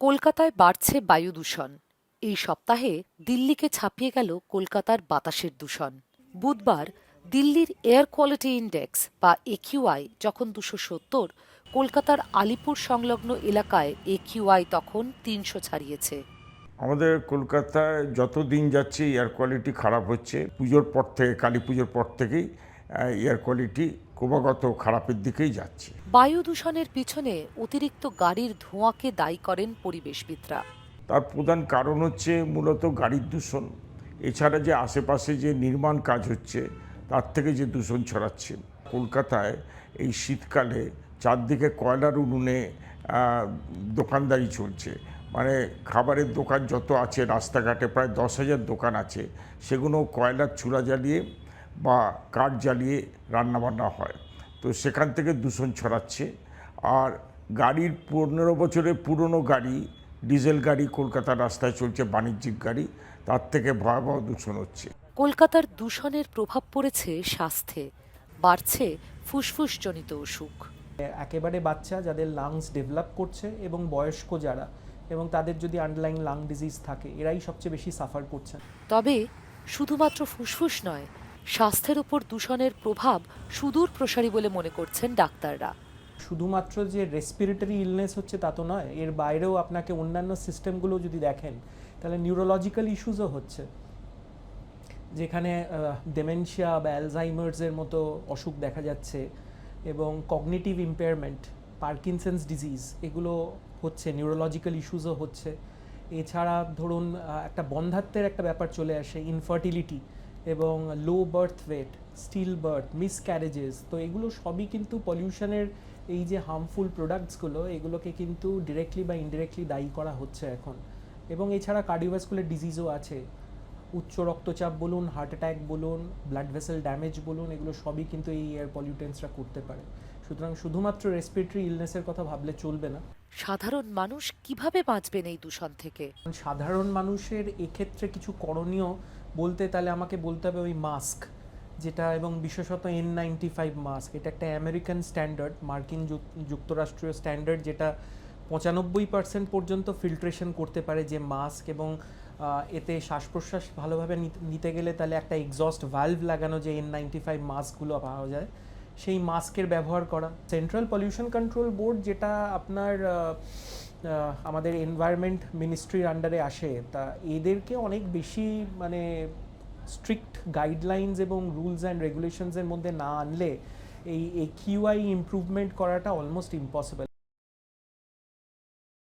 কলকাতায় বাড়ছে বায়ু দূষণ। এই সপ্তাহে দিল্লিকে ছাপিয়ে গেল কলকাতার বাতাসের দূষণ। বুধবার দিল্লির এয়ার কোয়ালিটি ইন্ডেক্স বা একিউআই যখন দুশো সত্তর, কলকাতার আলিপুর সংলগ্ন এলাকায় একিউআই তখন তিনশো ছাড়িয়েছে। আমাদের কলকাতায় যত দিন যাচ্ছে, এয়ার কোয়ালিটি খারাপ হচ্ছে। পুজোর পর থেকে, কালী পুজোর পর থেকেই এয়ার কোয়ালিটি ক্রমাগত খারাপের দিকেই যাচ্ছে। বায়ু দূষণের পিছনে অতিরিক্ত গাড়ির ধোঁয়াকে দায়ী করেন পরিবেশবিদরা। তার প্রধান কারণ হচ্ছে মূলত গাড়ির দূষণ। এছাড়া যে আশেপাশে যে নির্মাণ কাজ হচ্ছে তার থেকে যে দূষণ ছড়াচ্ছে। কলকাতায় এই শীতকালে চারদিকে কয়লার উনুনে দোকানদারি চলছে। মানে খাবারের দোকান যত আছে রাস্তাঘাটে প্রায় দশ হাজার দোকান আছে সেগুলো কয়লার চূড়া জ্বালিয়ে বা কাঠ জ্বালিয়ে রান্নাবান্না হয়। তো সেখান থেকে দূষণ ছড়াচ্ছে। আর গাড়ির পনেরো বছরের পুরনো গাড়ি ডিজেল গাড়ি কলকাতার রাস্তায় চলছে বাণিজ্যিক গাড়ি তার থেকে ভয়াবহ দূষণ হচ্ছে। কলকাতার দূষণের প্রভাব পড়েছে স্বাস্থ্যে। বাড়ছে ফুসফুসজনিত অসুখ। একেবারে বাচ্চা যাদের লাংস ডেভেলপ করছে এবং বয়স্ক যারা এবং তাদের যদি আন্ডারলাইং লাং ডিজিজ থাকে এরাই সবচেয়ে বেশি সাফার করছেন তবে শুধুমাত্র ফুসফুস নয় স্বাস্থ্যের উপর দূষণের প্রভাব সুদূর প্রসারী বলে মনে করছেন ডাক্তাররা। শুধুমাত্র যে রেসপিরেটরি ইলনেস হচ্ছে তা তো নয়, এর বাইরেও আপনাকে অন্যান্য সিস্টেমগুলো যদি দেখেন, তাহলে নিউরোলজিক্যাল ইস্যুসও হচ্ছে। যেখানে ডেমেনশিয়া বা অ্যালজাইমার্সের মতো অসুখ দেখা যাচ্ছে এবং কগনিটিভ ইম্পেয়ারমেন্ট পার্কিনসেন্স ডিজিজ এগুলো হচ্ছে নিউরোলজিক্যাল ইস্যুসও হচ্ছে। এছাড়া ধরুন একটা বন্ধাত্বের একটা ব্যাপার চলে আসে ইনফার্টিলিটি এবং low birth weight still birth miscarriages তো এগুলো সবই কিন্তু পলিউশনের এই যে হার্মফুল প্রোডাক্টসগুলো এগুলোকে কিন্তু ডিরেক্টলি বা ইনডিরেক্টলি দায়ী করা হচ্ছে এখন। এবং এছাড়া কার্ডিওভাস্কুলার ডিজিজও আছে। উচ্চ রক্তচাপ বলুন হার্ট অ্যাটাক বলুন ব্লাড ভেসেল ড্যামেজ বলুন এগুলো সবই কিন্তু এই এয়ার পলিউটেন্সরা করতে পারে। সুতরাং শুধুমাত্র রেসপিরেটরি ইলনেসের কথা ভাবলে চলবে না। সাধারণ মানুষ কীভাবে বাঁচবেন এই দূষণ থেকে? সাধারণ মানুষের এক্ষেত্রে কিছু করণীয় বলতে তাহলে আমাকে বলতে হবে ওই মাস্ক যেটা এবং বিশেষত এন নাইনটি ফাইভ মাস্ক এটা একটা আমেরিকান স্ট্যান্ডার্ড মার্কিন যুক্তরাষ্ট্রীয় স্ট্যান্ডার্ড যেটা পঁচানব্বই পার্সেন্ট পর্যন্ত ফিল্ট্রেশন করতে পারে যে মাস্ক এবং এতে শ্বাস প্রশ্বাস ভালোভাবে নিতে- গেলে তাহলে একটা এক্সস্ট ভালভ লাগানো যে এন নাইনটি ফাইভ মাস্কগুলো পাওয়া যায়, সেই মাস্কের ব্যবহার করা। সেন্ট্রাল পলিউশন কন্ট্রোল বোর্ড যেটা আপনার আমাদের এনভায়রনমেন্ট মিনিস্ট্রির আন্ডারে আসে, তা এদেরকে অনেক বেশি মানে স্ট্রিক্ট গাইডলাইন্স এবং রুলস অ্যান্ড রেগুলেশনসের মধ্যে না আনলে এই কিউআই ইম্প্রুভমেন্ট করাটা অলমোস্ট ইম্পসিবল